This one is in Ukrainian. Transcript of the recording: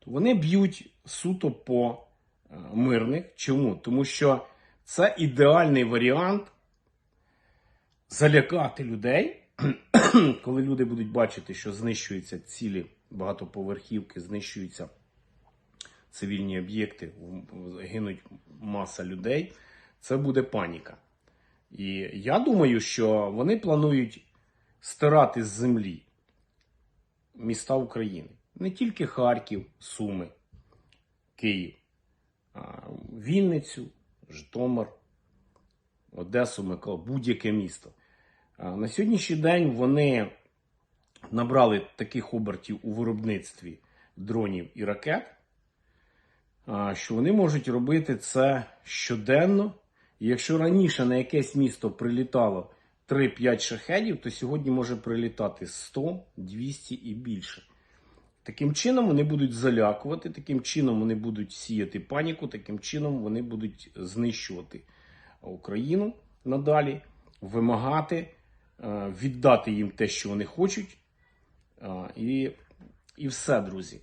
то вони б'ють суто по е, мирних. Чому? Тому що це ідеальний варіант залякати людей, коли люди будуть бачити, що знищуються цілі багатоповерхівки, знищуються цивільні об'єкти, гинуть маса людей, це буде паніка. І я думаю, що вони планують стирати з землі міста України. Не тільки Харків, Суми, Київ, а Вінницю, Житомир, Одесу, Микола, будь-яке місто. На сьогоднішній день вони набрали таких обертів у виробництві дронів і ракет, що вони можуть робити це щоденно. Якщо раніше на якесь місто прилітало 3-5 шахедів, то сьогодні може прилітати 100, 200 і більше. Таким чином вони будуть залякувати, таким чином вони будуть сіяти паніку, таким чином вони будуть знищувати Україну надалі, вимагати, е, віддати їм те, що вони хочуть. Е, І, і все, друзі.